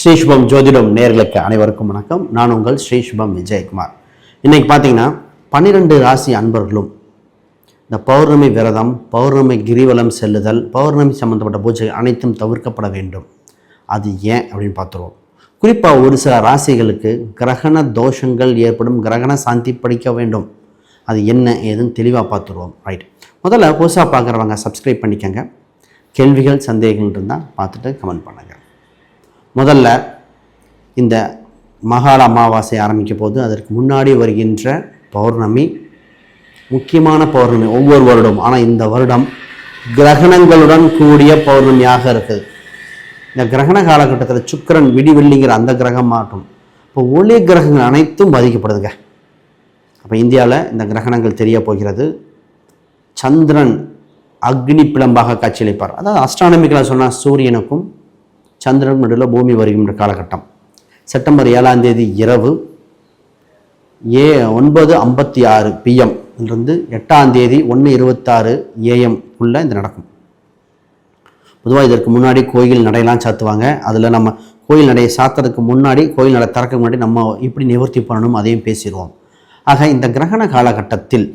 ஸ்ரீசுபம் ஜோதிடம் நேர்களுக்கு அனைவருக்கும் வணக்கம். நான் உங்கள் ஸ்ரீசுபம் விஜயகுமார். இன்றைக்கி பார்த்தீங்கன்னா பன்னிரெண்டு ராசி அன்பர்களும் இந்த பௌர்ணமி விரதம் பௌர்ணமி கிரிவலம் செல்லுதல் பௌர்ணமி சம்பந்தப்பட்ட பூஜை அனைத்தும் தவிர்க்கப்பட வேண்டும். அது ஏன் அப்படின்னு பார்த்துருவோம். குறிப்பாக ஒரு சில ராசிகளுக்கு கிரகண தோஷங்கள் ஏற்படும் கிரகண சாந்தி படிக்க வேண்டும். அது என்ன ஏதுன்னு தெளிவாக பார்த்துருவோம். ரைட் முதல்ல புதுசாக பார்க்குறவங்க சப்ஸ்கிரைப் பண்ணிக்கங்க. கேள்விகள் சந்தேகங்கள் இருந்தால் பார்த்துட்டு கமெண்ட் பண்ணுங்கள் முதல்ல இந்த மகாள அமாவாசை ஆரம்பிக்க போது அதற்கு முன்னாடி வருகின்ற பௌர்ணமி முக்கியமான பௌர்ணமி ஒவ்வொரு வருடம். ஆனால் இந்த வருடம் கிரகணங்களுடன் கூடிய பௌர்ணமியாக இருக்குது. இந்த கிரகண காலகட்டத்தில் சுக்கரன் விடிவெள்ளிங்கிற அந்த கிரகம் மாட்டும் இப்போ ஒளி கிரகங்கள் அனைத்தும் பாதிக்கப்படுதுங்க. அப்போ இந்தியாவில் இந்த கிரகணங்கள் தெரிய போகிறது. சந்திரன் அக்னி பிளம்பாக காட்சியளிப்பார். அதாவது அஸ்ட்ரானமிக்கலாக சொன்னால் சூரியனுக்கும் சந்திரன் நடுவில் பூமி வருகின்ற காலகட்டம். செப்டம்பர் ஏழாம் தேதி இரவு ஏ ஒன்பது ஐம்பத்தி ஆறு பிஎம் இருந்து எட்டாம் தேதி ஒன்று இருபத்தாறு ஏஎம் உள்ள இது நடக்கும். பொதுவாக இதற்கு முன்னாடி கோயில் நடையெல்லாம் சாத்துவாங்க. அதில் நம்ம கோயில் நடையை சாத்துறதுக்கு முன்னாடி கோயில் நடை திறக்க முன்னாடி நம்ம இப்படி நிவர்த்தி பண்ணணும் அதையும் பேசிடுவோம். ஆக இந்த கிரகண காலகட்டத்தில்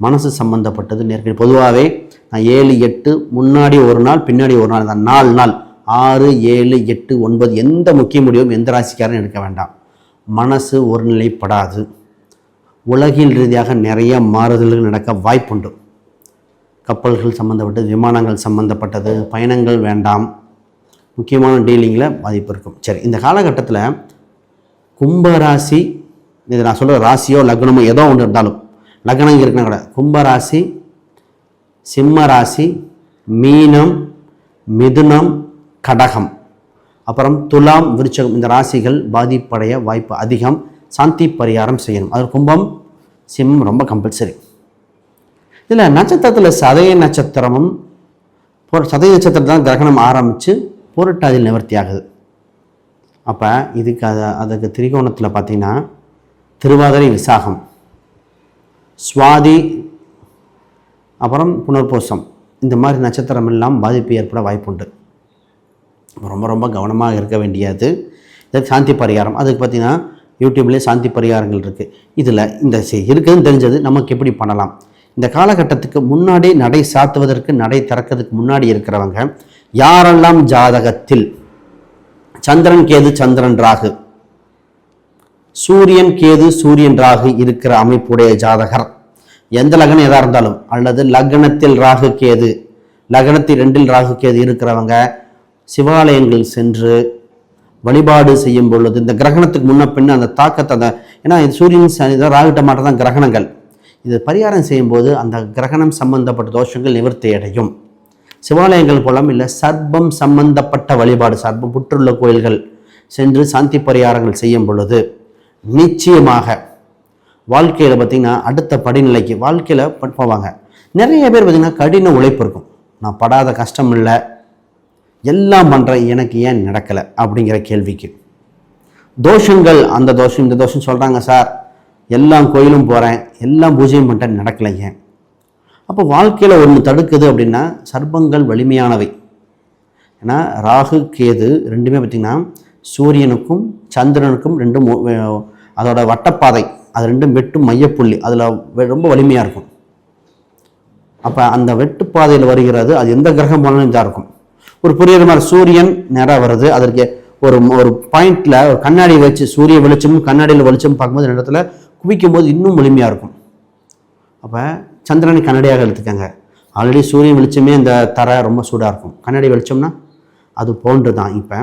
மனசு சம்பந்தப்பட்டது நேர்கழி பொதுவாகவே நான் ஏழு எட்டு முன்னாடி ஒரு நாள் பின்னாடி ஒரு நாள் தான் நாலு நாள் ஆறு ஏழு எட்டு ஒன்பது எந்த முக்கிய முடிவும் எந்த ராசிக்காரரும் எடுக்க வேண்டாம். மனசு ஒருநிலைப்படாது. உலகில் ரீதியாக நிறைய மாறுதல்கள் நடக்க வாய்ப்புண்டு. கப்பல்கள் சம்மந்தப்பட்டது விமானங்கள் சம்மந்தப்பட்டது பயணங்கள் வேண்டாம். முக்கியமான டீலிங்கில் பாதிப்பு இருக்கும். சரி இந்த காலகட்டத்தில் கும்பராசி இது நான் சொல்கிற ராசியோ லக்னமோ ஏதோ ஒன்று இருந்தாலும் லக்னம் இருக்குன்னா கூட கும்பராசி சிம்ம ராசி மீனம் மிதுனம் கடகம். அப்புறம் துலாம் விருச்சகம் இந்த ராசிகள் பாதிப்படைய வாய்ப்பு அதிகம். சாந்தி பரிகாரம் செய்யணும். அது கும்பம் சிம்மம் ரொம்ப கம்பல்சரி இதில் நட்சத்திரத்தில் சதய நட்சத்திரமும் சதய நட்சத்திரம் தான் கிரகணம் ஆரம்பித்து பொருட்டாதில் நிவர்த்தி ஆகுது. அப்போ இதுக்கு அதை அதுக்கு திரிகோணத்தில் பார்த்தீங்கன்னா திருவாதிரை விசாகம் சுவாதி அப்புறம் புனர்பூசம் இந்த மாதிரி நட்சத்திரம் எல்லாம் பாதிப்பு ஏற்பட வாய்ப்புண்டு. ரொம்ப ரொம்ப கவனமாக இருக்க வேண்டியது இது சாந்தி பரிகாரம். அதுக்கு பார்த்தீங்கன்னா யூடியூப்லேயே சாந்தி பரிகாரங்கள் இருக்குது இதில் இந்த இருக்குதுன்னு தெரிஞ்சது நமக்கு எப்படி பண்ணலாம்? இந்த காலகட்டத்துக்கு முன்னாடி நடை சாத்துவதற்கு நடை திறக்கிறதுக்கு முன்னாடி இருக்கிறவங்க யாரெல்லாம் ஜாதகத்தில் சந்திரன் கேது சந்திரன் ராகு சூரியன் கேது சூரியன் ராகு இருக்கிற அமைப்புடைய ஜாதகர் எந்த லக்னம் எதாக இருந்தாலும் அல்லது லக்னத்தில் ராகு கேது லக்னத்தில் ரெண்டில் ராகு கேது இருக்கிறவங்க சிவாலயங்கள் சென்று வழிபாடு செய்யும் பொழுது இந்த கிரகணத்துக்கு முன்ன பின்ன அந்த தாக்கத்தை அந்த ஏன்னா இது சூரியன் சனி தான் ராகுட்ட மாட்டம் தான் கிரகணங்கள். இது பரிகாரம் செய்யும்போது அந்த கிரகணம் சம்பந்தப்பட்ட தோஷங்கள் நிவர்த்தி அடையும். சிவாலயங்கள் போலாம் இல்லை சர்ப்பம் சம்பந்தப்பட்ட வழிபாடு சர்ப்பம் புற்றுள்ள கோயில்கள் சென்று சாந்தி பரிகாரங்கள் செய்யும் பொழுது நிச்சயமாக வாழ்க்கையில் பார்த்திங்கன்னா அடுத்த படிநிலைக்கு வாழ்க்கையில் போவாங்க. நிறைய பேர் பார்த்திங்கன்னா கடின உழைப்பு இருக்கும். நான் படாத கஷ்டம் இல்லை எல்லாம் பண்ணுறேன் எனக்கு ஏன் நடக்கலை அப்படிங்கிற கேள்விக்கு. தோஷங்கள் அந்த தோஷம் இந்த தோஷம் சொல்கிறாங்க சார் எல்லாம் கோயிலும் போகிறேன் எல்லாம் பூஜையும் பண்ணிட்டேன் நடக்கலை ஏன்? அப்போ வாழ்க்கையில் ஒன்று தடுக்குது அப்படின்னா சர்ப்பங்கள் வலிமையானவை. ஏன்னா ராகு கேது ரெண்டுமே பார்த்திங்கன்னா சூரியனுக்கும் சந்திரனுக்கும் ரெண்டும் அதோட வட்டப்பாதை அது ரெண்டும் வெட்டும் மையப்புள்ளி அதில் ரொம்ப வலிமையாக இருக்கும். அப்போ அந்த வெட்டுப்பாதையில் வருகிறது அது எந்த கிரகம் போனாலும் இதாக இருக்கும். ஒரு புரியுற மாதிரி சூரியன் நேராக வருது. அதற்கு ஒரு ஒரு பாயிண்ட்ல ஒரு கண்ணாடி வச்சு சூரிய வெளிச்சமும் கண்ணாடியில் வெளிச்சமும் பார்க்கும்போது நேரத்தில் இடத்துல குவிக்கும் போது இன்னும் முழுமையாக இருக்கும். அப்போ சந்திரனை கண்ணாடியாக எடுத்துக்கங்க. ஆல்ரெடி சூரிய வெளிச்சமே இந்த தரை ரொம்ப சூடாக இருக்கும். கண்ணாடி வெளிச்சம்னா அது போன்று தான் இப்போ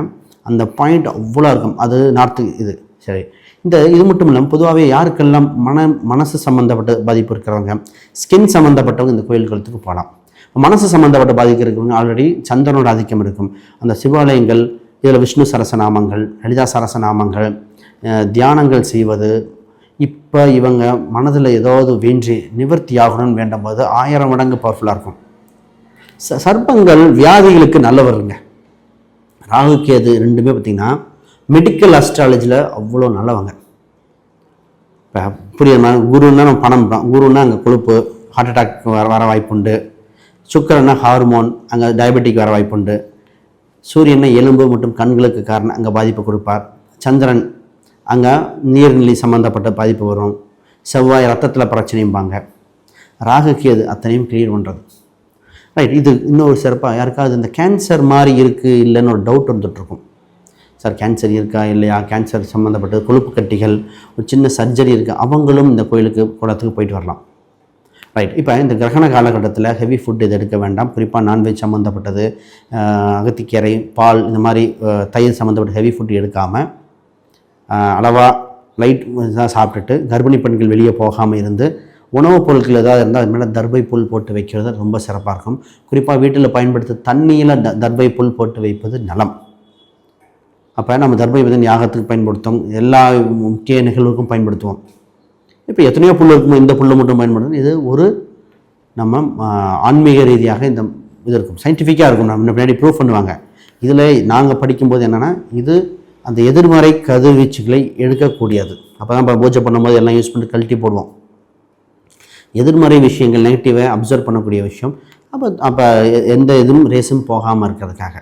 அந்த பாயிண்ட் அவ்வளோ இருக்கும். அது நார்த்து இது. சரி. இந்த இது மட்டும் இல்லாமல் பொதுவாகவே யாருக்கெல்லாம் மன மனசு சம்மந்தப்பட்ட பாதிப்பு இருக்கிறவங்க ஸ்கின் சம்மந்தப்பட்டவங்க இந்த கோயில்களுக்கு போகலாம். மனசு சம்மந்தப்பட்ட பாதிப்பு இருக்கிறவங்க ஆல்ரெடி சந்திரனோட ஆதிக்கம் இருக்கும். அந்த சிவாலயங்கள் இதில் விஷ்ணு சரசநாமங்கள் லலிதா சரசநாமங்கள் தியானங்கள் செய்வது இப்போ இவங்க மனதில் ஏதாவது வேண்டி நிவர்த்தி ஆகணும்னு வேண்டும் போது ஆயிரம் மடங்கு பவர்ஃபுல்லாக இருக்கும். ச சர்ப்பங்கள் வியாதிகளுக்கு நல்லவருங்க ராகு கேது ரெண்டுமே பார்த்திங்கன்னா மெடிக்கல் அஸ்ட்ராலஜியில் அவ்வளோ நல்லவங்க. இப்போ புரியுமா குருன்னா நம்ம பணம் குருன்னா அங்கே கொழுப்பு ஹார்ட் அட்டாக் வர வர வாய்ப்புண்டு. சுக்கரன்னா ஹார்மோன் அங்கே டயபெட்டிக் வர வாய்ப்புண்டு. சூரியனை எலும்பு மற்றும் கண்களுக்கு காரணம் அங்கே பாதிப்பு கொடுப்பார். சந்திரன் அங்கே நீர்நிலை சம்மந்தப்பட்ட பாதிப்பு வரும். செவ்வாய் ரத்தத்தில் பிரச்சனையும்பாங்க ராகுக்கு அது அத்தனையும் கிளியர் பண்ணுறது ரைட் இது இன்னொரு சிறப்பாக யாருக்காவது இந்த கேன்சர் மாதிரி இருக்குது இல்லைன்னு ஒரு டவுட் வந்துட்டுருக்கும் சார் கேன்சர் இருக்கா இல்லையா? கேன்சர் சம்மந்தப்பட்ட கொழுப்பு கட்டிகள் ஒரு சின்ன சர்ஜரி இருக்குது அவங்களும் இந்த கோயிலுக்கு குளத்துக்கு போயிட்டு வரலாம். ரைட் இப்போ இந்த கிரகண காலகட்டத்தில் ஹெவி ஃபுட் இது எடுக்க வேண்டாம். குறிப்பாக நான்வெஜ் சம்மந்தப்பட்டது அகத்திக்கீரை பால் இந்த மாதிரி தயிர் சம்மந்தப்பட்ட ஹெவி ஃபுட் எடுக்காமல் அளவாக லைட் தான் சாப்பிட்டுட்டு கர்ப்பிணி பெண்கள் வெளியே போகாமல் இருந்து உணவுப் பொருட்கள் ஏதாவது இருந்தால் அது மேலே தர்பை புல் போட்டு வைக்கிறது ரொம்ப சிறப்பாக இருக்கும். குறிப்பாக வீட்டில் பயன்படுத்த தண்ணியில் த தர்பை புல் போட்டு வைப்பது நலம். அப்போ நம்ம தர்பை வந்து யாகத்துக்கு பயன்படுத்தும்? எல்லா முக்கிய நிகழ்வுக்கும் பயன்படுத்துவோம். இப்போ எத்தனையோ புல் இருக்குமோ இந்த புல்லை மட்டும் பயன்படுத்தும் இது ஒரு நம்ம ஆன்மீக ரீதியாக இந்த இது இருக்கும். சயின்டிஃபிக்காக இருக்கும். நம்ம பின்னாடி ப்ரூவ் பண்ணுவாங்க. இதில் நாங்கள் படிக்கும்போது என்னென்னா இது அந்த எதிர்மறை கதிர்வீச்சுகளை எடுக்கக்கூடியது. அப்போ தான் இப்போ பூஜை பண்ணும்போது எல்லாம் யூஸ் பண்ணி கழட்டி போடுவோம். எதிர்மறை விஷயங்கள் நெகட்டிவை அப்சர்வ் பண்ணக்கூடிய விஷயம். அப்போ அப்போ எந்த இதுவும் ரேஸும் போகாமல் இருக்கிறதுக்காக.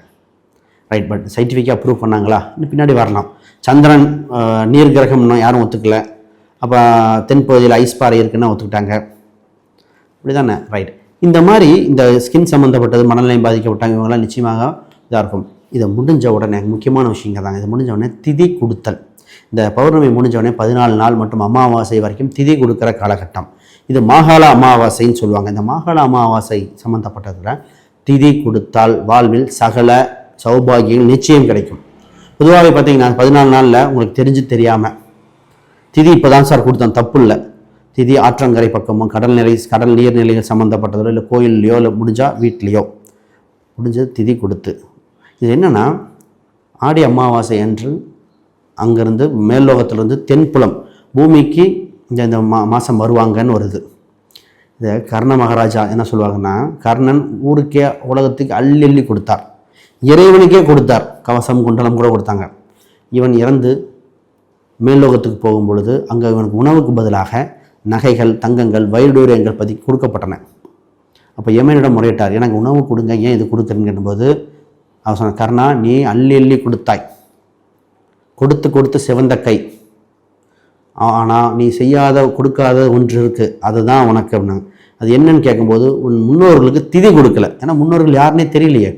ரைட் பட் சயின்டிஃபிக்காக ப்ரூவ் பண்ணாங்களா? இன்னும் பின்னாடி வரலாம். சந்திரன் நீர் கிரகம்னா யாரும் ஒத்துக்கலை. அப்போ தென்பகுதியில் ஐஸ் பாறை இருக்குன்னா ஒத்துக்கிட்டாங்க. இப்படி தானே ரைட் இந்த மாதிரி இந்த ஸ்கின் சம்மந்தப்பட்டது மனநிலையம் பாதிக்கப்பட்டாங்க இவங்கெல்லாம் நிச்சயமாக இதாக இருக்கும். இதை முடிஞ்ச உடனே முக்கியமான விஷயங்க தாங்க. இது முடிஞ்ச உடனே திதி கொடுத்தல். இந்த பௌர்ணமி முடிஞ்ச உடனே பதினாலு நாள் மற்றும் அமாவாசை வரைக்கும் திதி கொடுக்குற காலகட்டம். இது மாகாள அமாவாசைன்னு சொல்லுவாங்க. இந்த மாகாள அமாவாசை சம்மந்தப்பட்டதில் திதி கொடுத்தால் வாழ்வில் சகல சௌபாகியங்கள் நிச்சயம் கிடைக்கும். பொதுவாகவே பார்த்தீங்கன்னா பதினாலு நாளில் உங்களுக்கு தெரிஞ்சு தெரியாமல் திதி இப்போ தான் சார் கொடுத்தோம் தப்பு இல்லை திதி ஆற்றங்கரை பக்கமோ கடல் நிலை கடல் நீர்நிலைகள் சம்மந்தப்பட்டதோ இல்லை கோயில்லையோ இல்லை முடிஞ்சால் வீட்லேயோ. முடிஞ்சது திதி கொடுத்து. இது என்னென்னா ஆடி அமாவாசை என்று அங்கேருந்து மேல்லோகத்திலிருந்து தென்புலம் பூமிக்கு இந்த இந்த மா மாதம் வருவாங்கன்னு வருது. இதை கர்ண மகாராஜா என்ன சொல்லுவாங்கன்னா கர்ணன் ஊருக்கே உலகத்துக்கு அள்ளி அள்ளி கொடுத்தார். இறைவனுக்கே கொடுத்தார். கவசம் குண்டலம் கூட கொடுத்தாங்க. இவன் இறந்து மேல்லோகத்துக்கு போகும் பொழுது அங்கே இவனுக்கு உணவுக்கு பதிலாக நகைகள் தங்கங்கள் வைடூரியங்கள் பற்றி கொடுக்கப்பட்டன. அப்போ யமனிடம் முறையிட்டார் எனக்கு உணவு கொடுங்க ஏன் இது கொடுக்குறீங்கன்னும் போது அவர் சொன்ன கர்ணா நீ அள்ளி அள்ளி கொடுத்தாய். கொடுத்து கொடுத்து சிவந்த கை. ஆனால் நீ செய்யாத கொடுக்காத ஒன்று இருக்குது அதுதான் உனக்கு. அப்படின்னாங்க. அது என்னன்னு கேட்கும்போது உன் முன்னோர்களுக்கு திதி கொடுக்கல. ஏன்னா முன்னோர்கள் யாருன்னே தெரியலையே.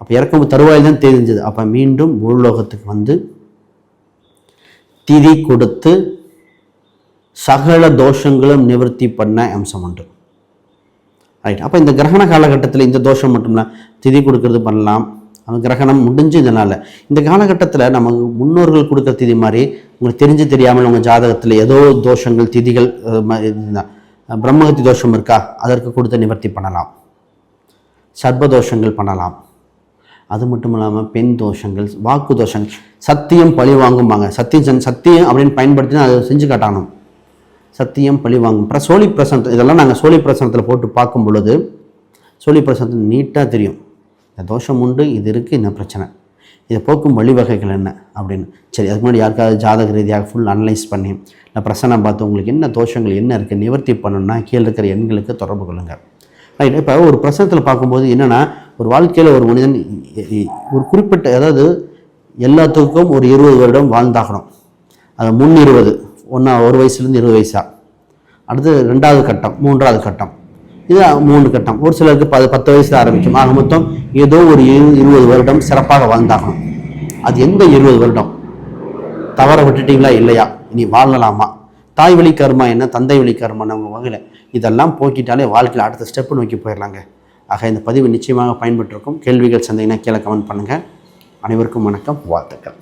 அப்போ இறக்கும் தருவாயில் தான் தெரிஞ்சது. அப்போ மீண்டும் பூலோகத்துக்கு வந்து திதி கொடுத்து சகல தோஷங்களும் நிவர்த்தி பண்ண அம்சம் உண்டு. ரைட் அப்போ இந்த கிரகண காலகட்டத்தில் இந்த தோஷம் மட்டும் இல்லை திதி கொடுக்கறது பண்ணலாம். அவன் கிரகணம் முடிஞ்சு இதனால். இந்த காலகட்டத்தில் நம்ம முன்னோர்கள் கொடுக்குற திதி மாதிரி உங்களுக்கு தெரிஞ்சு தெரியாமல் உங்கள் ஜாதகத்தில் ஏதோ தோஷங்கள் திதிகள் பிரம்மகத்தி தோஷம் இருக்கா? அதற்கு கொடுத்து நிவர்த்தி பண்ணலாம். சர்ப தோஷங்கள் பண்ணலாம். அது மட்டும் இல்லாமல் பெண் தோஷங்கள் வாக்கு தோஷங்கள் சத்தியம் பழி வாங்கும்பாங்க. சத்தியம் சத்தியம் அப்படின்னு பயன்படுத்தினா அதை செஞ்சு காட்டணும். சத்தியம் பழி வாங்கும். அப்புறம் சோழி பிரசனத்தை இதெல்லாம் நாங்கள் சோழி பிரசனத்தில் போட்டு பார்க்கும் பொழுது சோழி பிரசனத்தில் நீட்டாக தெரியும். இந்த தோஷம் உண்டு இது இருக்குது இந்த பிரச்சனை? இதை போக்கும் வழிவகைகள் என்ன அப்படின்னு. சரி அதுக்கு முன்னாடி யாருக்காவது ஜாதக ரீதியாக ஃபுல் அனலைஸ் பண்ணி இல்லை பிரசனை பார்த்து உங்களுக்கு என்ன தோஷங்கள் என்ன இருக்குது நிவர்த்தி பண்ணணும்னா கீழே இருக்கிற எண்களுக்கு தொடர்பு கொள்ளுங்கள் ரைட் இப்போ ஒரு பிரசனத்தில் பார்க்கும்போது என்னென்னா ஒரு வாழ்க்கையில் ஒரு மனிதன் ஒரு குறிப்பிட்ட அதாவது எல்லாத்துக்கும் ஒரு இருபது வருடம் வாழ்ந்தாகணும். அது முன் இருபது ஒன்றா ஒரு வயசுலேருந்து இருபது வயசா. அடுத்து ரெண்டாவது கட்டம் மூன்றாவது கட்டம். இது மூன்று கட்டம். ஒரு சிலருக்கு பது பத்து வயசில் ஆரம்பிக்கும். ஆக மொத்தம் ஏதோ ஒரு இருபது வருடம் சிறப்பாக வாழ்ந்தாகணும். அது எந்த இருபது வருடம்? தவற விட்டுட்டீங்களா இல்லையா? இனி வாழலாமா? தாய் வழி கர்மா என்ன? தந்தை வழி கர்மா நம்ம வகையில் இதெல்லாம் போக்கிட்டாலே வாழ்க்கையில் அடுத்த ஸ்டெப்பு நோக்கி போயிடலாங்க. ஆக இந்த பதிவு நிச்சயமாக பயன்பட்டிருக்கும் கேள்விகள் சந்தேகம்னா கீழே கமெண்ட் பண்ணுங்கள் அனைவருக்கும் வணக்கம். வாழ்த்துக்கள்.